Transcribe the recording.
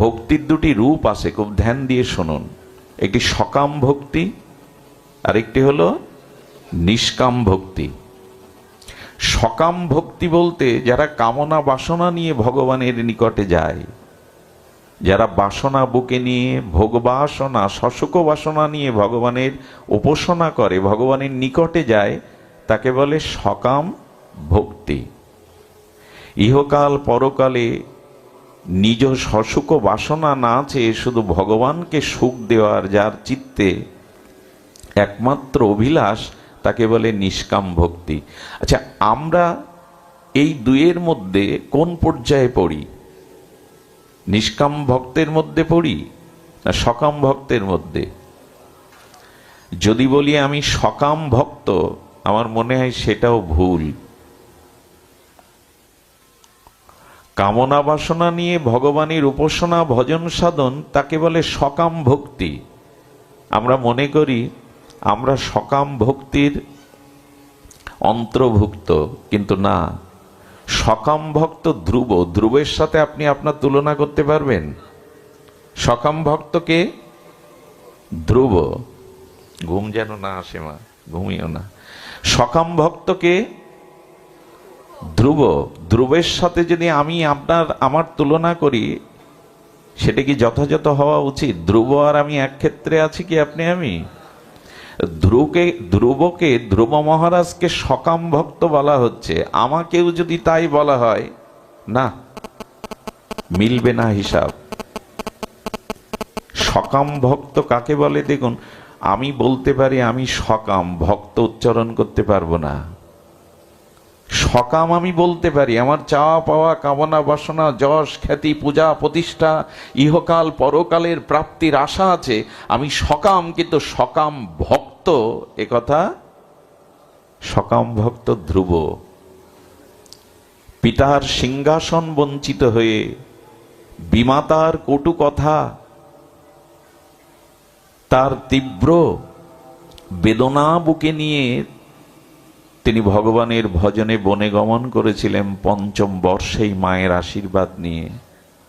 ভক্তির দুটি রূপ আছে, খুব ধ্যান দিয়ে শুনুন। একটি সকাম ভক্তি আর একটি হলো নিষ্কাম ভক্তি। সকাম ভক্তি বলতে যারা কামনা বাসনা নিয়ে ভগবানের নিকটে যায়, যারা বাসনা বুকে নিয়ে ভোগ বাসনা শশক বাসনা নিয়ে ভগবানের উপাসনা করে, ভগবানের নিকটে যায়, তাকে বলে সকাম ভক্তি। ইহকাল পরকালে নিজ শশুক বাসনা না চেয়ে শুধু ভগবানকে সুখ দেওয়ার যার চিত্তে একমাত্র অভিলাষ, তাকে বলে নিষ্কাম ভক্তি। আচ্ছা আমরা এই দুয়ের মধ্যে কোন পর্যায়ে পড়ি? নিষ্কাম ভক্তের মধ্যে পড়ি না সকাম ভক্তের মধ্যে? যদি বলি আমি সকাম ভক্ত, আমার মনে হয় সেটাও ভুল। কামনা বাসনা নিয়ে ভগবানের উপাসনা, ভজন সাধন, তাকে বলে সকাম ভক্তি। আমরা মনে করি, আমরা সকাম ভক্তির অন্তর্ভুক্ত, কিন্তু না। সকাম ভক্ত ধ্রুব, ধ্রুবের সাথে আপনি আপনার তুলনা করতে পারবেন। সকাম ভক্তকে ধ্রুব। ঘুম যেন না আসে মা, ঘুমিও না। সকাম ভক্তকে ধ্রুব, ধ্রুবের সাথে যদি আমি আপনার, আমার তুলনা করি, সেটা কি যথাযথ হওয়া উচিত? ধ্রুব আর আমি এক ক্ষেত্রে আছি কি আপনি আমি? ধ্রুবকে ধ্রুবকে, ধ্রুব মহারাজকে সকাম ভক্ত বলা হচ্ছে। আমাকেও যদি তাই বলা হয়, না, মিলবে না হিসাব। সকাম ভক্ত কাকে বলে? দেখুন, আমি বলতে পারি, আমি সকাম, ভক্ত উচ্চারণ করতে পারব না। সকাম আমি বলতে পারি, আমার চাওয়া পাওয়া কামনা বাসনা যশ, খ্যাতি, পূজা, প্রতিষ্ঠা, ইহকাল, পরকালের প্রাপ্তির আশা আছে, আমি সকাম, কিন্তু সকাম ভক্ত একথা সকাম ভক্ত ধ্রুব। পিতার সিংহাসন বঞ্চিত হয়ে, বিমাতার কটু কথা, তার তীব্র বেদনা বুকে নিয়ে তিনি ভগবানের ভজনে বনে গমন করেছিলেন পঞ্চম বর্ষেই মায়ের আশীর্বাদ নিয়ে।